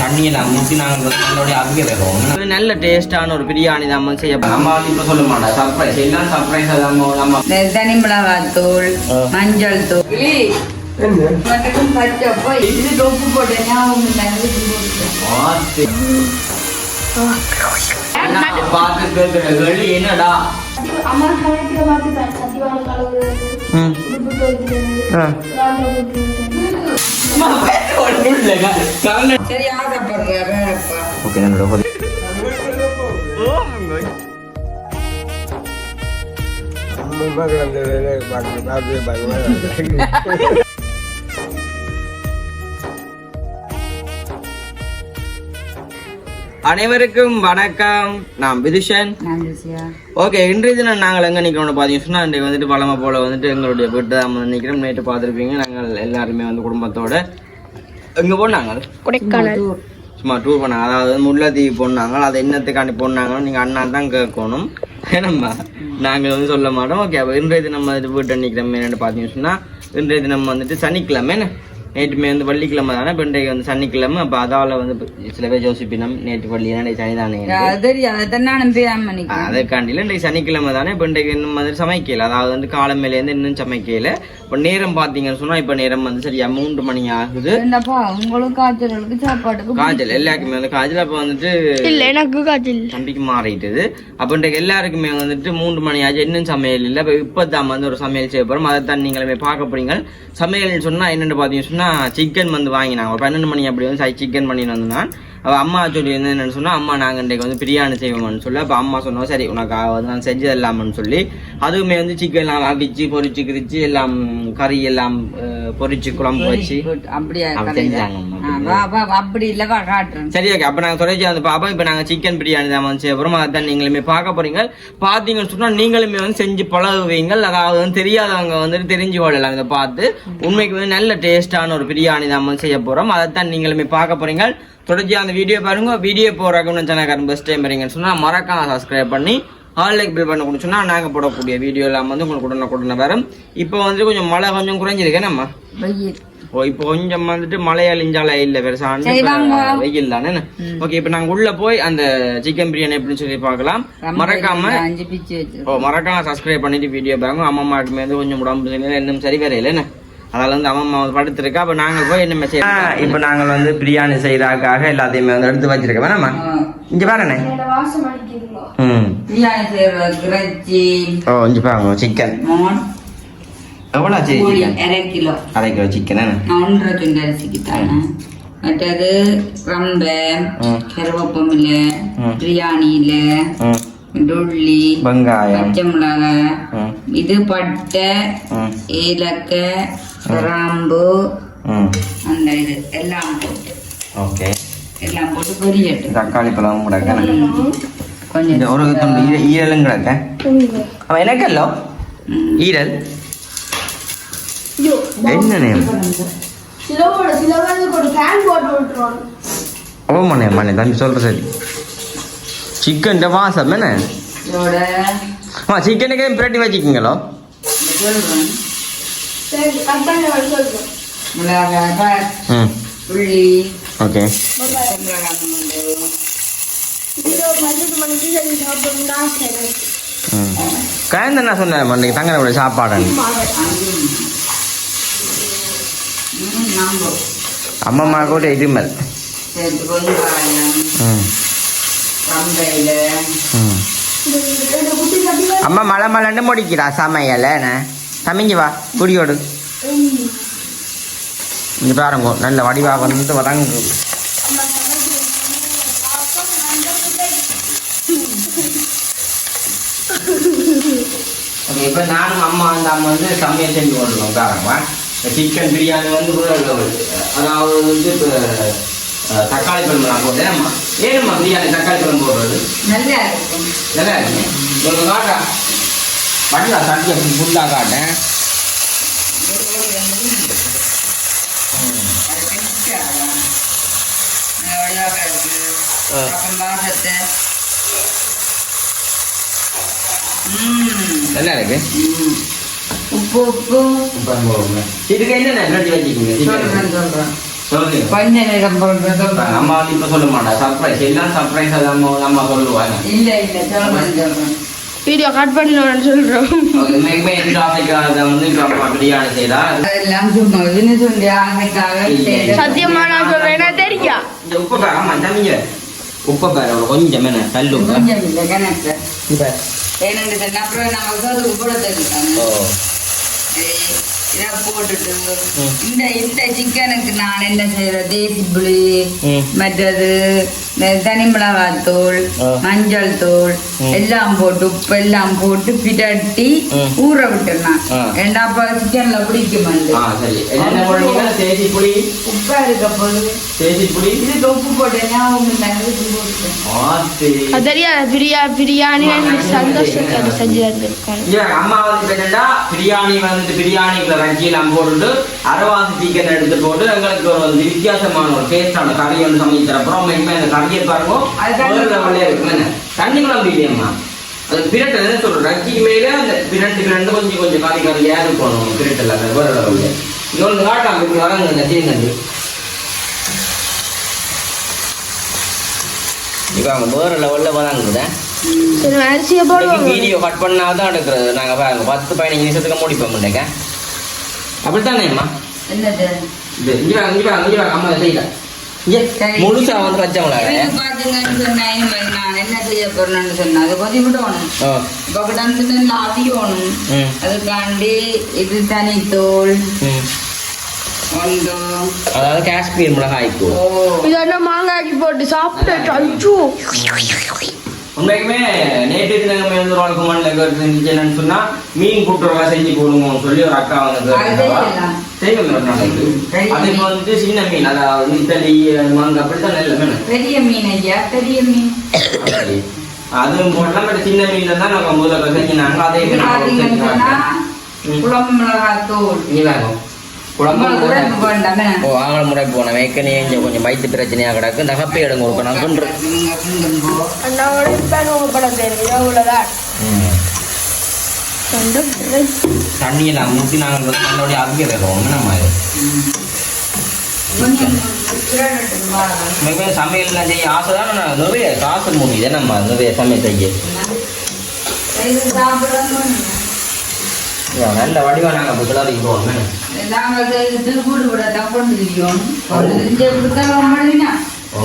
தண்ணியெல்லாம் ஊற்றி நாங்கள் அவிக்க வைக்கிறோம் இது நல்ல டேஸ்டான ஒரு பிரியாணி தான் செய்ய போறோம். நம்ம இப்போ சொல்ல மாட்டோம் சர்ப்ரைஸ் எல்லாம் சர்ப்ரைஸ் நம்ம நம்ம தனி மிளகாய் தூள் மஞ்சள் தூள் என்னடா? அம்மா கணக்கில் பார்த்துப்பேன் சத்தியமான கலவுறது அனைவருக்கும் வணக்கம். நான் விதுஷன். ஓகே இன்றைய தினம் நாங்கள் எங்கே நிற்கிறோம்னு பார்த்தீங்கன்னா சொன்னா, இன்றைக்கு வந்துட்டு பழமை போல் வந்துட்டு எங்களுடைய வீட்டு தான் வந்து நிற்கிறோம் நேற்று பார்த்துருப்பீங்க நாங்கள் எல்லாருமே வந்து குடும்பத்தோட எங்கே போனாங்க? கொடைக்கானல். சும்மா டூர் பண்ணாங்க அதாவது முல்லைத்தீவு போனாங்க. அது என்னத்துக்காண்டி போனாங்கன்னு நீங்கள் அண்ணா தான் கேட்கணும். ஏனம்மா? நாங்கள் வந்து சொல்ல மாட்டோம். ஓகே அப்போ இன்றைய தினம் வந்துட்டு வீட்டை நிற்கிறோம் என்னென்னு பார்த்தீங்கன்னு இன்றைய தினம் வந்துட்டு சனிக்கிழமை என்ன? நேற்றுமே வந்து வெள்ளிக்கிழமை தானே இப்போ இன்றைக்கு வந்து சனிக்கிழமை அப்போ அதால் வந்து சில பேர் யோசிப்பினம் நேற்று வள்ளி தானே சனி தானே அது தெரியும் அதை நானும் பேயாம நிக்கிறேன் அதற்காண்டில இன்றைக்கு சனிக்கிழமை தானே இப்போ இன்றைக்கு இன்னும் வந்து சமைக்கல. அதாவது வந்து காலமேலேருந்து இன்னும் சமைக்கல. இப்போ நேரம் பார்த்தீங்கன்னு சொன்னால் இப்போ நேரம் வந்து சரியா மூன்று மணி ஆகுது. உங்களுக்கு காய்ச்சலுக்கு சாப்பாட்டுக்கு காய்ச்சல் எல்லாருக்குமே வந்து காய்ச்சல் அப்போ வந்துட்டு இல்ல எனக்கு காய்ச்சல் தம்பிக்கு மாறிட்டுது. அப்போ இன்றைக்கு எல்லாருக்குமே வந்துட்டு மூன்று மணி ஆச்சு இன்னும் சமையல் இல்லை. இப்போ இப்போ தான் வந்து ஒரு சமையல் செய்ய போகிறோம் அதை தான் நீங்களுமே பார்க்க போறீங்க. சமையல் சொன்னால் என்னென்னு பார்த்தீங்கன்னு பார்த்தீங்கன்னா சிக்கன் வந்து வாங்கினாங்க. ஒரு பன்னெண்டு மணி அப்படி வந்து சிக்கன் பண்ணிட்டு வந்தான் நான் அவ அம்மா சொல்லி வந்து என்னன்னு சொன்னா அம்மா நாங்கள் இன்றைக்கு வந்து பிரியாணி செய்வோம்னு சொல்லி. அப்போ அம்மா சொன்னோம் சரி உனக்கு வந்து நான் செஞ்சது எல்லாம்னு சொல்லி. அதுவுமே வந்து சிக்கன் எல்லாம் அவிச்சு பொரிச்சு கிரிச்சு எல்லாம் கறி எல்லாம் பொரிச்சு குழம்பு வச்சு அப்படியா? செஞ்சாங்க அப்படி இல்ல வா காட்டுறேன். சரி ஓகே அப்போ நாங்கள் தொடர்ச்சி வந்து பார்ப்போம் இப்போ நாங்கள் சிக்கன் பிரியாணி தான் வந்து செய்ய போகிறோம் அதான் நீங்களுமே பார்க்க போறீங்க. பார்த்தீங்கன்னு சொன்னால் நீங்களுமே வந்து செஞ்சு பழகுவீங்க. அதாவது வந்து தெரியாதவங்க வந்துட்டு தெரிஞ்சு கொள்ளலாம். இதை பார்த்து உண்மைக்கு வந்து நல்ல டேஸ்டான ஒரு பிரியாணி தான் செய்ய போகிறோம் அதைத்தான் நீங்களுமே பார்க்க போறீங்க. தொடர்ச்சியாக அந்த வீடியோ பாருங்க. வீடியோ போகிறக்கு சேனல் பெஸ்ட் டைம் வரீங்கன்னு சொன்னால் மறக்காம சப்ஸ்கிரைப் பண்ணி ஆல் லைக் பில் பண்ண கொடுத்தோன்னா நாங்கள் போடக்கூடிய வீடியோ எல்லாம் வந்து உங்களுக்கு உடனே உடனே வரும். இப்போ வந்து கொஞ்சம் மழை கொஞ்சம் குறைஞ்சிருக்கேன் நம்ம வெயில். ஓ இப்போ கொஞ்சம் வந்துட்டு மழை அழிஞ்சால இல்ல வாங்க. வெயில் தானே. ஓகே இப்போ நாங்க உள்ள போய் அந்த சிக்கன் பிரியாணி எப்படின்னு சொல்லி பார்க்கலாம். மறக்காம ஓ மறக்காம சப்ஸ்கிரைப் பண்ணிட்டு வீடியோ பாருங்க. அம்மாவுக்குமே வந்து கொஞ்சம் உடம்பு இன்னும் சரி வரையில என்ன? அதால வந்து அம்மா வந்து படுத்திருக்கா அப்ப நாங்க போய் என்ன செய்யலாம் இப்போ நாங்கள் வந்து பிரியாணி செய்யறதுக்காக எல்லாத்தையுமே வந்து எடுத்து வச்சிருக்கோம். வேணாமா இங்க பாருண்ணே ம். பிரியாணி செய்யறதுக்கு இறைச்சி. ஓ இங்க பாருங்க சிக்கன் எவ்வளோ சிக்கன் அரை கிலோ. அரை கிலோ சிக்கன் ஒன்றரை துண்டு அரிசிக்கு தானே மற்றது ரம்பை. கருவேப்பமில்லை. பிரியாணியில டொல்லி வெங்காயம். பச்சை மிளகாய் இது பட்டை ம். ஏலக்காய் கிராம்பு அந்த இது எல்லாம் போட்டு. ஓகே. எல்லாம் போட்டு பொரியட்டும் தக்காளி பழம் இந்த கொஞ்சம் ஒரு துண்டு ஈர- ஈரலும் கிடக்க அவன் எனக்கல்லோ. ஈரல். என்ன நேம்? ஓ மண்ணே மண்ணே தம்பி சொல்ற சரி. சிக்கன் வாசம் என்ன? இதோட ஆ சிக்கனுக்கே பிரட்டி வச்சுக்கிங்களோ உள்ளி ஓகே கயந்த என்ன சொன்னேன் மண்ணிக்கு தங்கனோட சாப்பாடு ம், நம்பு அம்மம்மா கூட இருமல் அம்மா மழை மழைன்னு முடிக்கிறா சமையல என்ன? தம்பிங்க வா. குடியோடு. இங்க பாருங்க நல்ல வடிவா வந்து வதங்கு இப்போ நானும் அம்மா அந்த அம்மா வந்து சமையல் செஞ்சு கொண்டுருவோம் காரமா சிக்கன் பிரியாணி வந்து கூட அதாவது வந்து இப்போ தக்காளி பழம் நான் போட்டேன். அம்மா ஏனும்மா பிரியாணி தக்காளி பழம் போடுறது? நல்லா இருக்கும். நல்லா இருக்கு காட்டா? பண்ணலாம் சட்டி அப்படி ஃபுல்லாக காட்டேன். நல்ல இருக்கு. உப்பு உப்பு இதுக்கு ரெடி வச்சுக்கோங்க சொல்றேன் சொல்றேன் கொஞ்ச நேரம் போடுறது அம்மா வந்து இப்ப சொல்ல மாட்டா சர்ப்ரைஸ் எல்லாம் சர்ப்ரைஸ் அது அம்மா அம்மா சொல்லுவாங்க இல்ல இல்ல சொல்றேன் சொல்றேன் வீடியோ கட் பண்ணிடுவேன்னு சொல்றோம். சத்தியமா நான் தெரியும் இந்த உப்பு பேர் ஆமா தம்பிங்க உப்பு பேர் அவ்வளோ கொஞ்சம் என்ன அப்புறம் தெரியும் இதை போட்டுட்டு. இந்த இந்த சிக்கனுக்கு நான் என்ன செய்யறேன் தேசி புளி. மற்றது இந்த தனி மிளகாத்தூள் ஆ. மஞ்சள் தூள். எல்லாம் போட்டு உப்பு எல்லாம் போட்டு பிரட்டி. ஊற விட்டுருநான் ஆ. ஏண்டா அப்ப சிக்கன்ல பிடிக்கும் உப்பா இருக்க போது. இதுக்கு உப்பு போட்டேன் ஞாபகம் தெரியாது பிரியா பிரியாணி சந்தோஷத்தை செஞ்சு இல்ல, அம்மா வந்து என்னன்னா பிரியாணி வந்து பிரியாணிக்குள்ள ரஞ்சியெல்லாம் போட்டுட்டு அரவாசி சிக்கன் எடுத்து போட்டு எங்களுக்கு ஒரு வித்தியாசமான ஒரு டேஸ்டான கறி வந்து சமைச்சு தரப்போம் இனிமே கறியை பாருங்க அது தண்ணி இருக்கும் என்ன? தண்ணி குழம்பு இல்லையம்மா. அது பிரட்டு என்ன சொல்றேன் ரஞ்சிக்கு மேல அந்த பிரட்டு பிரண்டு கொஞ்சம் கொஞ்சம் கறி கறியா இருக்கணும் பிரட்டுல அந்த வேற லெவல்ல இன்னொன்று காட்டாங்க இப்படி வராங்க இந்த சீனது இப்போ அவங்க வேற லெவல்ல வராங்க அரிசியை வீடியோ கட் பண்ணாதான் எடுக்கிறது. நாங்க பாருங்க பத்து பதினஞ்சு நிமிஷத்துக்கு முடிப்போம் முன்னேக்க அப்படித்தானேம்மா? என்னது? இது இங்க வாங்க இங்க வாங்க இங்க வாங்க அம்மா செய்யல சரி. முழுசா வந்து வச்ச மிளகாய் பாத்தீங்கன்னு சொன்னா நான் என்ன செய்ய போறேன்னு சொன்னா அது கொதி விடணும் இப்போ கிடந்து நல்லா அவியணும் அதுக்காண்டி இது ம். ஒன்று அதாவது காஷ்மீர் மிளகாய் ஓ. தூள் இது என்ன மாங்காய்க்கு போட்டு சாப்பிட்டு ஐயோ உண்மைக்குமே நேற்று தினமே வந்து ஒரு ஆளுக்கு மண்ணில் சொன்னா மீன் கூட்டுறவா செஞ்சு போடுங்கன்னு சொல்லி ஒரு அக்கா வந்து அது நாளைக்கு பெரிய அது வந்து சின்ன மீன். அதாவது இத்தலி மாங்காய் அப்படித்தான் நல்ல மீன். பெரிய மீன் ஐயா பெரிய மீன். அதுவும் போடலாம் பட் சின்ன மீன்ல தான் நம்ம முதல்ல செஞ்சினாங்க அதே மீன். குழம்பு மிளகாய் தூள். ஓ ஆவண முறை போன ஏற்கனவே கொஞ்சம் வயிற்று பிரச்சனையா கிடக்கு நகப்பை எடுங்க ஒரு நான் நல்லபடியா அவிக்க வைக்கிறோம் நம்ம இது. கொஞ்சம் கிரேடட்டுமா? உண்மைக்குமே சமையல்லாம் செய்ய ஆசை தான். நிறைய காசு முடியுது நம்ம நிறைய சமையல் செய்ய. இது நல்ல வடிவா நாங்கள் இப்போ நாங்கள் கூடு கொண்டு இருக்கோம் ஓ.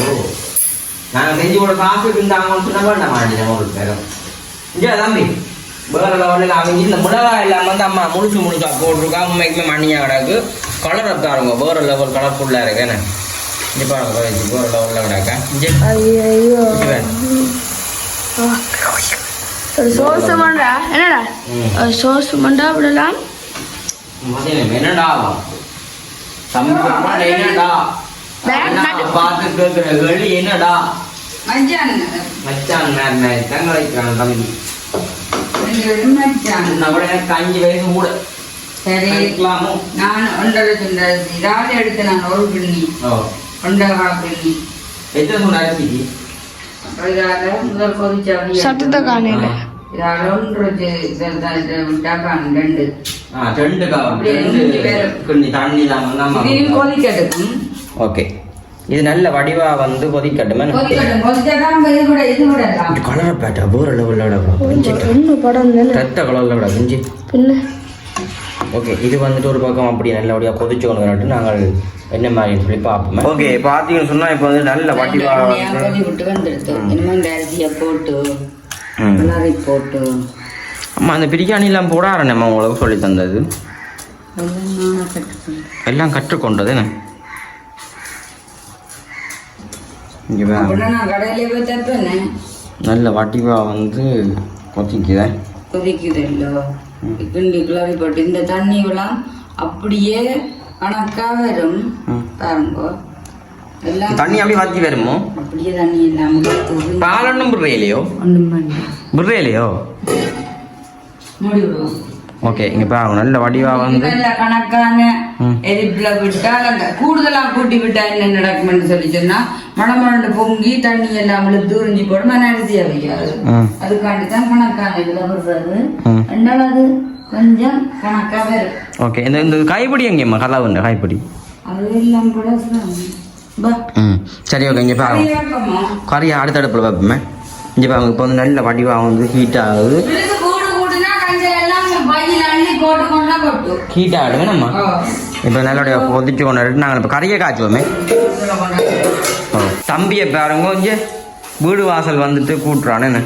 நாங்கள் செஞ்சு கூட காசு இருந்தாங்கன்னு சொன்னா வேண்டாம் மாட்டேன் உங்களுக்கு பேரும் இங்கே தம்பி. வேற லெவலில் அவங்க இந்த மிளகாய் எல்லாம் வந்து அம்மா முழுசு முழுசா போட்டிருக்கா. உண்மைக்குமே மணியா கிடக்கு. கலரை தாருங்க வேற லெவல் கலர்ஃபுல்லாக இருக்கு. என்ன? இங்கே பாருங்க இது வேற லெவலில் கிடக்கா. என்னடா? ம். ஒரு சோஸ் மண்டா விடலாம். மதியம் என்னடா? சமைக்க என்னடா. பார்த்து கேட்குற கேள்வி என்னடா? மச்சான். மச்சான் தங்க வைக்கிறான் தம்பி. எனக்கு அஞ்சு வயசு கூட சரி நான் ஒன்றரை அரிசி இதாவது எடுத்து நான் ஒரு ஓ ஒன்றரை கால் பின்னி எத்தனை சொன்ன அரிசிக்கு அப்புறம் இதால முதல் கொதிச்ச சத்தத்தை காணையில இதால ஒன்று ரெண்டு ரெண்டு ரெண்டு தண்ணி தான் கொதிக்கட்டும் ஓகே இது நல்ல வடிவா வந்து கொதிக்கட்டுமே. கலர் பேட்டா தானே ரத்த கலரில் விட ஓகே இது வந்துட்டு ஒரு பக்கம் அப்படி நல்லபடியாக கொதிச்சு கொண்டு நாங்கள் என்ன மாதிரி சொல்லி பார்ப்போம். ஓகே பார்த்தீங்கன்னு சொன்னால் இப்போ வந்து நல்ல கொதி விட்டு வந்துடுது? போட்டு போட்டு. அம்மா அந்த பிரியாணிலாம் போடார நம்ம உங்களுக்கு சொல்லி தந்தது? எல்லாம் கற்றுக்கொண்டது என்ன? இங்கே அப்படின்னா நான் கடையிலே போய் தப்பேனே? நல்ல வடிவாக வந்து கொதிக்குதேன் கொதிக்குது இல்லோ கிண்டி கிளறி போட்டு இந்த தண்ணி எல்லாம் அப்படியே கணக்கா வரும். பாருங்க. தண்ணி அப்படியே வத்தி வருமோ? அப்படியே தண்ணி பாலொன்னும் பிடுறையிலையோ ஒன்றும் மூடி விடுவோம் ஓகே இங்கே பாருங்க. நல்ல வடிவாக வந்து நல்ல கணக்கான ம். எரிப்புல விட்டால் அந்த கூடுதலா கூட்டி விட்டா என்ன நடக்கும்னு சொல்லி சொன்னா மணமணண்டு பொங்கி தண்ணி எல்லாம் இழுத்து உறிஞ்சி போடும் வைக்காது. ம் அதுக்காண்டி தான் கணக்கான இதுல ம். ரெண்டாவது அது கொஞ்சம் கணக்கா வரும். ஓகே இந்த இந்த கைப்பிடி எங்கேம்மா கலவுண்ட கைப்பிடி அதெல்லாம் கூட பா ம் சரி ஓகே இங்கே பாருங்க. கறியை அடுத்த அடுப்பில் வைப்போமே இங்கே பாருங்க இப்போ வந்து நல்ல வடிவாக வந்து ஹீட் ஆகுது. கூடு எல்லாம் போட்டு ஹீட் நம்ம. இப்போ நல்லபடியாக கொதிச்சு கொண்டு வந்துட்டு நாங்கள் இப்போ கறியை காய்ச்சுவோமே. தம்பியை பாருங்க கொஞ்சம் வீடு வாசல் வந்துட்டு கூட்டுறானே என்ன?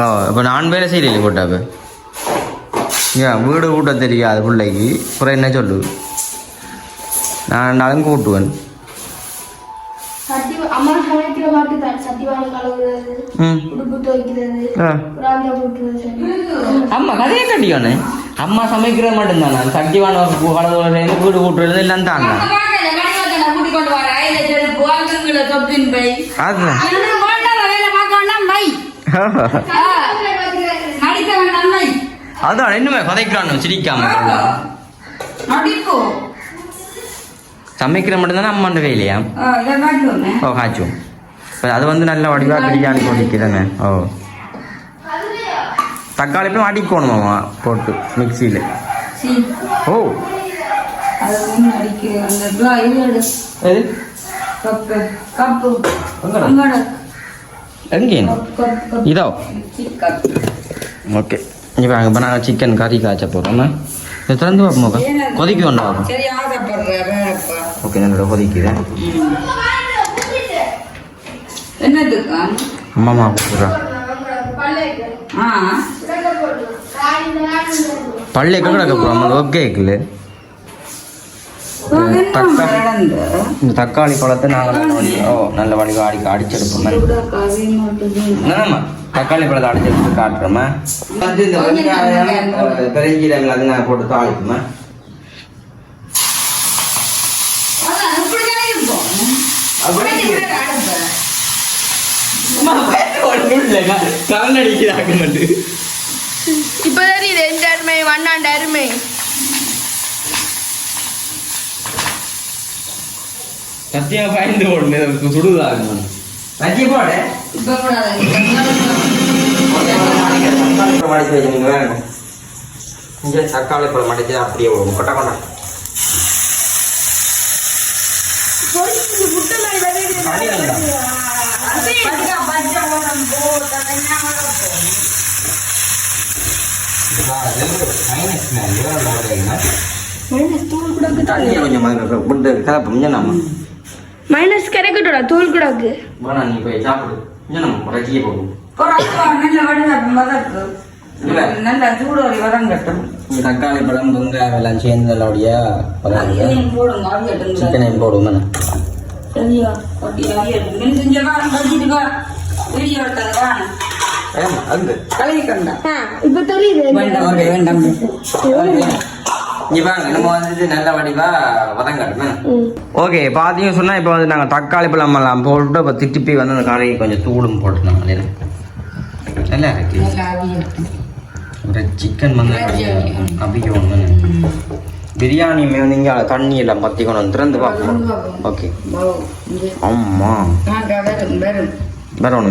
ஓ இப்போ நான் வேலை செய்யல போட்டாப்ப ஏன் வீடு கூட்ட தெரியாது பிள்ளைக்கு. அப்புறம் என்ன சொல்லு? நான் நாளும் கூட்டுவேன். அம்மா சமைக்கிற அம்மா கதையை கட்டியோனே அம்மா சமைக்கிறது மட்டும்தான்? சட்டிவான கலந்து வீடு கூட்டுறது எல்லாம் தான்? அதான் இன்னுமே கதைக்கிறான் சிரிக்காம. சமைக்கிற மட்டும்தானே அம்மாண்ட வேலையா? ஓ காய்ச்சும் இப்போ அது வந்து நல்ல வடிவாக பிரியாணி கொதிக்கிறேன்னு ஓ. தக்காளி போய் அடிக்கணுமாம்மா போட்டு மிக்சியில். ஓ. எங்கே இதோ ஓகே. இப்போ இப்போ நாங்கள் சிக்கன் கறி காய்ச்ச போகிறோம்மா இது திறந்து பார்ப்போம் கொதிக்க வேண்டாம் ஓகே நல்ல கொதிக்குது. என்னதுக்கா? அம்மாமா கூப்பிட்றா. ஆ. பள்ளி கிடக்க போகிறோம் ஓகே தக்காளி பழத்தை நாங்கள் நல்ல வடி ஓ நல்ல வடிவாக அடிக்க அடிச்செடுப்போம் தக்காளி பழத்தை அடிச்செடுத்து காட்டுறோமா பெருஞ்சீரகம் அது நான் போட்டு தாளிக்குமா அதான் இப்படிதான் இருக்கும் அப்படி இப்படி அடுப்பு கலண்டடிக்கிறாங்க மட்டும் இப்ப தெரியுது எந்த அருமை? வண்ணாண்ட அருமை. சத்தியா பயந்து ஓடுங்க சுடுதாங்க வச்சி போட. இப்ப இங்கே தக்காளி பழம் அடிச்சு அப்படியே விடுவோம் கொட்டை கொண்டா முட்டை மாதிரி வருது. தண்ணி வேண்டாம். பச்சை பச்சை ஓட்டம் போட்டு தண்ணியை கொஞ்சம் விட்டு மைனஸ் கிடைக்கட்டோட தூள் கூடாது வேணா நீ போய் சாப்பிடு இங்கே நம்ம போகும் நல்ல வதக்கு தக்காளி பழம் வெங்காயம் எல்லாம் சேர்ந்து போடுங்க சரியா இப்ப தெரியுது வேண்டாம் ஓகே பார்த்தீங்க சொன்னால் இப்போ வந்து நாங்கள் தக்காளி பழம் எல்லாம் போட்டு இப்போ திருப்பி வந்து அந்த கரையை கொஞ்சம் தூளும் போட்டுனோம் நல்லா இருக்கு ஒரு சிக்கன் வந்து அபிக்கணும் பிரியாணியுமே வந்து இங்கே தண்ணி எல்லாம் பற்றி கொண்டு வந்து திறந்து பார்ப்போம். ஓகே அம்மா. வரும்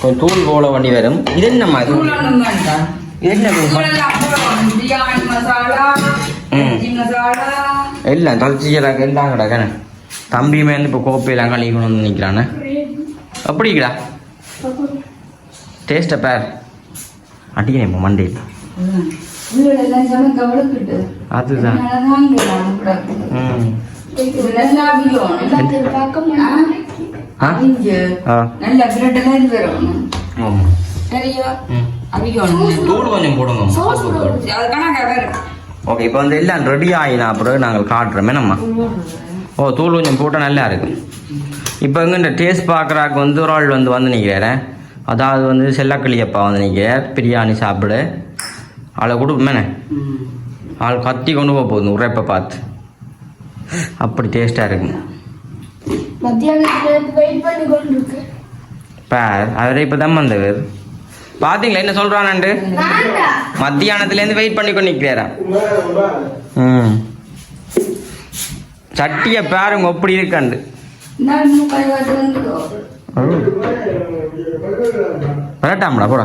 கொஞ்சம் தூள் போல வண்டி வரும். இது என்ன இது? தூளெல்லாம் போடணும் பிரியாணி மசாலா ம். வெஜ்ஜி மசாலா. எல்லாம் தளிச்சிச்சலாக்க எல்லாம் கிடக்கண்ணே தம்பியுமே வந்து இப்போ கோப்பையெல்லாம் கழுவிக்கணும் வந்து நிற்கிறானே அப்படிங்களா? டேஸ்ட்டை பேர். அடிக்கணும் இப்போ மண்டையில். வழுக்கிட்டு அதுதான். ஓகே இப்போ வந்து எல்லாம் ரெடி ஆகினா பிறகு நாங்கள் காட்டுறோமே. நம்ம ஓ தூள் கொஞ்சம் போட்டால் நல்லா இருக்கும். இப்போ இங்கே இந்த டேஸ்ட் பார்க்குறாக்கு வந்து ஒரு ஆள் வந்து வந்து நிற்கிறாரு அதாவது வந்து செல்லக்கிளியப்பா வந்து நிற்கிறார் பிரியாணி சாப்பிடு. ஆளை கொடுப்போமேண்ணே ஆள் கத்தி கொண்டு போக போகுது உரைப்பை பார்த்து. அப்படி டேஸ்ட்டாக இருக்கும் மத்தியானத்துல வெயிட் பண்ணி கொண்டு இருக்கு பார் அவரே இப்போ தான் வந்தவர். பார்த்தீங்களா என்ன சொல்கிறானாண்டு மத்தியானத்துலேருந்து வெயிட் பண்ணி கொண்டு நிற்கிறாரா ம் சட்டியை பாருங்க எப்படி இருக்காண்டு வரட்டாம்டா போடா.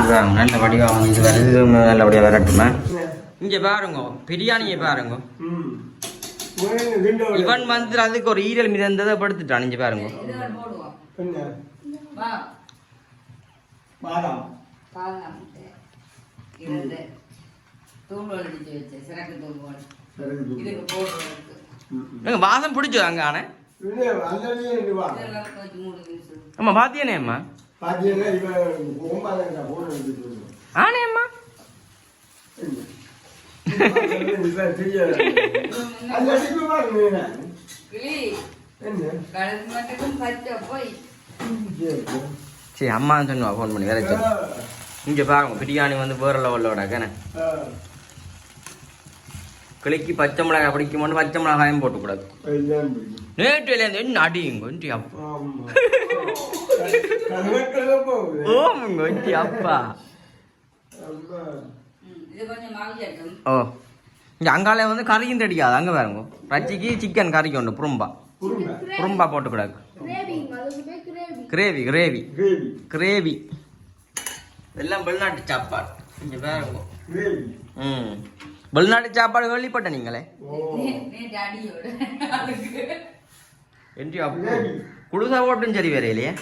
இதுவாங்க, நல்ல வடிவா வந்து இது வருது நல்லபடியாக வரட்டுமா. இங்கே பாருங்க பிரியாணியை பாருங்க. இவன் வந்து அதுக்கு ஒரு ஈரல் மிதந்ததை படுத்துட்டான் இங்கே பாருங்க. வாசம் பிடிச்சது அங்கே ஆனே. அம்மா பாத்தியானே அம்மா? ஆனே அம்மா. சரி அம்மா சொன்னுவா ஃபோன் பண்ணி வேற இங்கே பாருங்க பிரியாணி வந்து வேற லெவலோட கண்ணே கிளிக்கு பச்சை மிளகாய் பிடிக்குமோன்னு பச்சை மிளகாயும் போட்டுக்கூடாது நேற்றுலேருந்து என்ன அடியுங்க இன்டி அப்பா. ஓமுங்க இன்டி அப்பா. ம், இது கொஞ்சம் மாவியாட்டும் ஓ இங்கே அங்காலே வந்து கறியும் தெரியாது. அங்கே பாருங்க. ரச்சிக்கு சிக்கன் கறிக்கு உண்டு புரும்பா புரும்பா போட்டுக்கூடாது gravy gravy gravy gravy gravy எல்லாம் வெளிநாட்டு சாப்பாடு. இங்கே பாருங்க. ம். வெளிநாட்டு சாப்பாடு கேள்விப்பட்ட நீங்களே? நேற்று அப்போ குடுசா ஓட்டும் சரி வேற இல்லையா.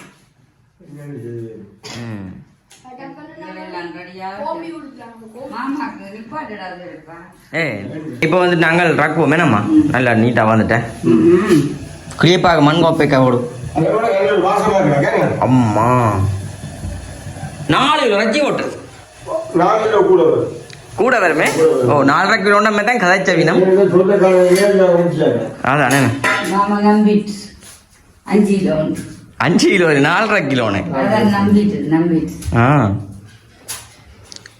ம். இப்போ வந்து நாங்கள் ரக்குவோம் என்னம்மா? நல்லா நீட்டாக வந்துட்டேன் கிளியப்பாக மண் கோப்பைக்கா ஓடு அம்மா. நாலு ரஜி ரச்சி ஓட்டு. கூட வருமே? ஓ நாலரை கிலோ நம்ம தான் கதைச்ச வீணம். அதானே? அஞ்சு கிலோ அஞ்சு கிலோ நாலரை ஆ.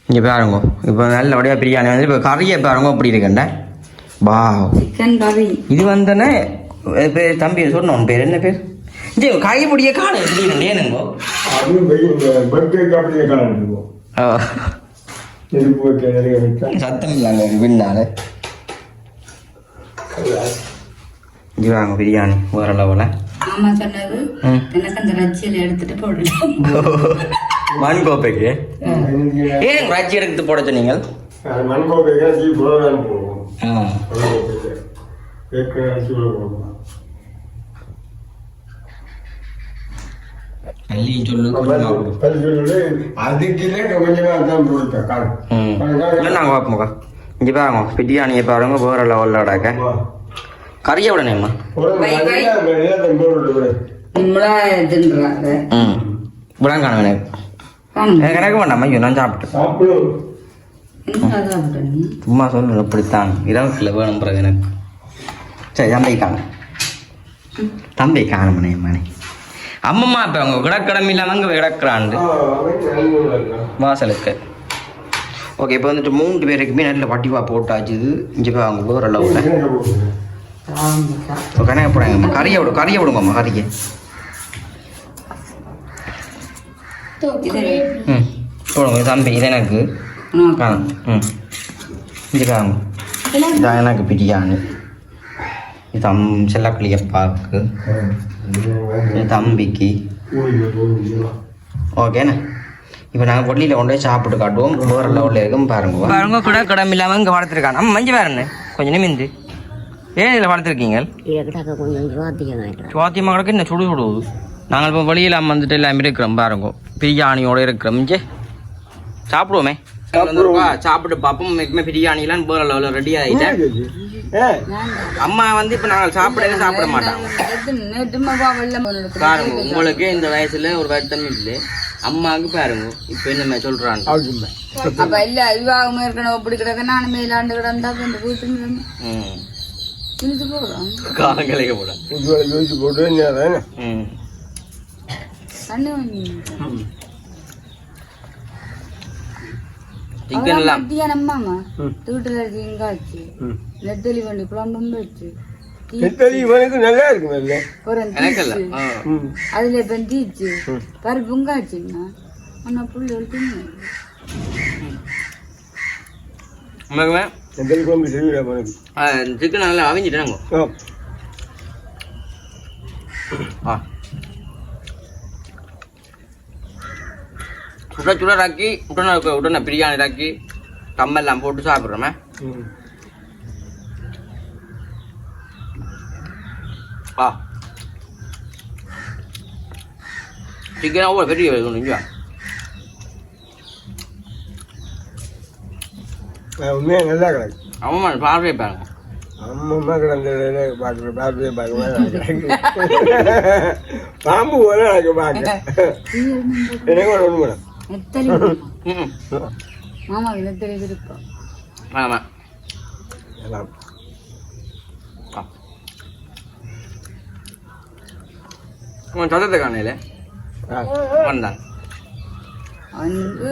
இங்கே பாருங்க இப்போ நல்லபடியாக பிரியாணி வந்து இப்போ கறியை பாருங்க அப்படி இருக்கண்ட கறி இது வந்தனே பேர் தம்பி சொன்னோம் பேர் என்ன பேர்? இது கைப்பிடிய காண ஏனுங்கோ? சத்தம் இல்லாங்க பின்னால இது வாங்க பிரியாணி வேற லெவலில் மாமா சொன்னது. எனக்கு அந்த ரச்சியில் எடுத்துட்டு போடணும். மண் கோப்பைக்கு ஏன் ராஜ்ஜி எடுத்து போட சொன்னீங்க? ஆ. பள்ளியும் சொல்லு ம் இல்லை நாங்கள் பார்ப்போம்க்கா இங்கே பாருங்க பிரியாணியை பாருங்க வேற லெவலில் கறியை விடனேம்மா நம்மளா தின்றாங்க ம் இப்படிலாம் காணுங்க எனக்கு வேண்டாம் ஐயோ நான் சாப்பிட்டேன் சும்மா சொல்லு இப்படித்தான் இரவுக்குள்ள வேணும் பிறகு எனக்கு. சரி தம்பி காணும் தம்பி காணும் மணி அம்மம்மா இப்போ அவங்க கிடக்கிடம் இல்லாமல் அங்கே கிடக்குறாண்டு. வாசலுக்கு. ஓகே இப்போ வந்துட்டு மூன்று பேருக்குமே நல்ல வட்டிவா போட்டாச்சு இங்கே போய் அவங்க வேற லெவலில். இப்போ கணக்கு போடாங்க கறியை விடு கறியை விடுங்கம்மா கறியை. ம். போடுங்க இது தம்பி இது எனக்கு. காணும். ம். இது காணும். இதான் எனக்கு பிரியாணி. இது அம் செல்லக்கிளியப்பாக்கு இது தம்பிக்கு. ஓகேண்ணே இப்போ நாங்கள் பொட்டியில் கொண்டு போய் சாப்பிட்டு காட்டுவோம். வேற லெவலில் இருக்கும் பாருங்க பாருங்க கூட கடம் இல்லாமல் இங்கே வளர்த்துருக்காங்க. நம்ம மஞ்சள் பாருங்க கொஞ்சம் நிமிந்து. ஏன் இதில் வளர்த்துருக்கீங்க கிடக்க கொஞ்சம் சுவாத்தியமாயிட்டு சுவாத்தியமாக கிடக்கு என்ன சுடு சுடுவது நாங்கள் இப்போ வெளியில் வந்துட்டு எல்லாமே இருக்கிறோம் பாருங்க. பிரியாணியோட இருக்கிறோம் இங்கே. சாப்பிடுவோமே. சாப்பிட்டு பார்ப்போம். எப்பவுமே பிரியாணிலாம் லெவலில் ரெடி ஆகிட்டேன் அம்மா வந்து இப்போ நாங்கள் சாப்பிடவே சாப்பிட மாட்டாங்க. பாருங்க உங்களுக்கு இந்த வயசுல ஒரு வருத்தம் இல்லை அம்மாவுக்கு பாருங்க இப்போ என்ன சொல்றாங்க அப்ப இல்ல இவாகமா இருக்கணும். அப்படி கிடக்க நானும் மேலாண்டு கிடந்தா இந்த வீட்டு ம். திணிச்சு போடுறோம் காலங்களைக்க போட சிக்கன் எல்லாம் மத்தியானம் அம்மாமா தூட்டுல இருக்கு எங்காச்சு நெத்தலி வண்டி குழம்பும் வச்சு. நல்லா இருக்குமே எனக்கல்ல ஆ. அதுல பெஞ்சிச்சு பருப்பும் காய்ச்சுங்க ஆனா புள்ளி எந்த கோம்பு சரியில்லை சிக்கன் நல்லா அவிஞ்சிட்டாங்க ஆ சுட சுட ரக்கி உடனே உடனே பிரியாணி ரக்கி கம்பெல்லாம் போட்டு சாப்பிட்றோமே. ஆ. சிக்கன் அவ்வளோ பெரிய கொஞ்சம் அது உண்மையா நல்லா கிடக்கு. அவன் பார்வை பாருங்க. அம்மம்மா கிடந்தது பார்க்குற பார்த்து பார்க்க பாம்பு போல எனக்கு பார்க்க. எனக்கு ஒரு ஒன்று மேடம். மாமா. விருப்பம் ஆமாம் எல்லாம். காணையில். வந்தான். வந்து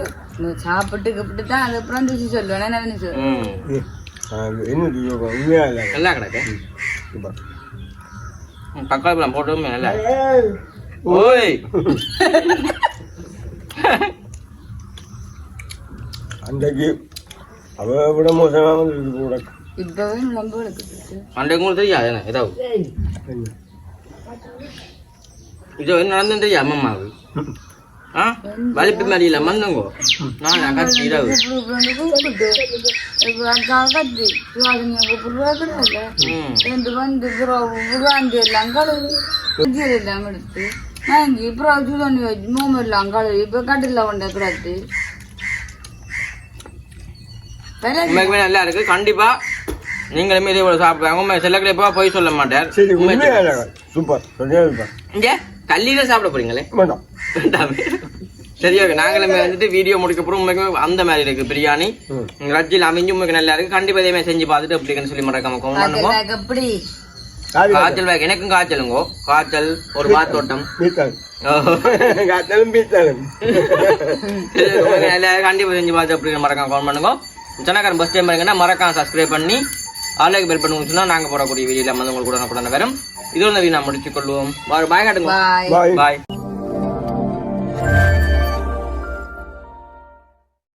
சாப்பிட்டு கிப்பிட்டு தான் அதுக்கப்புறம் ருசி சொல்லுவேன். என்ன சொல்லு ம். ம். ஆ, என்ன சொல்லுவோம் உண்மையா இல்லை? நல்லா கிடக்கு. தக்காளி பழம் போட்டதுமே நல்லா ஓய். அன்றைக்கு அவ விட மோசமாக வந்து கூட. இப்பவே நம்ப எடுக்குது அன்றைக்கு உங்களுக்கு தெரியாது என்ன? ஏதாவது இது என்ன நடந்தது தெரியாது அம்மாவுக்கு வலிப்பு மாதிரி இல்லை மந்தங்கோ நான் கத்தி இரவு கூப்பிட்டு இப்போ அக்கா கத்தி சுவாதிங்க கூப்பிடுவா கிடையாது ம் ரெண்டு வந்து புறாந்து எல்லாம் கழுவு எல்லாம் எடுத்து வாங்கி அப்புறம் சுடுதண்ணி வச்சு மோம எல்லாம் கழுவி இப்போ கட்டில கொண்ட கிடத்து நல்லா இருக்கு கண்டிப்பா. நீங்களுமே இதே சாப்பிடுவாங்க உண்மை சில கிடைப்பா போய் சொல்ல மாட்டார். சூப்பர். இங்க? கல்லில சாப்பிட போறீங்களே? வேண்டாம். வேண்டாமே. சரி ஓகே நாங்களுமே வந்துட்டு வீடியோ முடிக்க அப்புறம் உண்மைக்குமே அந்த மாதிரி இருக்கு. பிரியாணி ம். ரஜில் அமைஞ்சு உண்மைக்கு நல்லா இருக்கு. கண்டிப்பா இதே மாதிரி செஞ்சு பார்த்துட்டு எப்படின்னு சொல்லி மறக்காம பண்ணுங்க. எப்படி? காய்ச்சல் வேக எனக்கும் காய்ச்சலுங்கோ காய்ச்சல் ஒரு வாத்தோட்டம். பீத்தாள் ஓ. காத்தாலும் பீத்தாளும் சரி, உண்மைக்கு நல்லா இருக்கு. கண்டிப்பா செஞ்சு பார்த்து அப்படின்னு மறக்காம கமெண்ட் பண்ணுங்க. சென்னக்காரன் பஸ் டைம் பாருங்கன்னா மறக்காம சப்ஸ்கிரைப் பண்ணி ஆலைக்கு பெல் பண்ணுங்க சொன்னா நாங்க போடக்கூடிய வீடியோல வந்து உங்களுக்கு கூட கூட வரும் இது வந்து நான் முடிச்சுக் கொள்வோம் பாய் காட்டுங்க. பாய் பாய் பாய்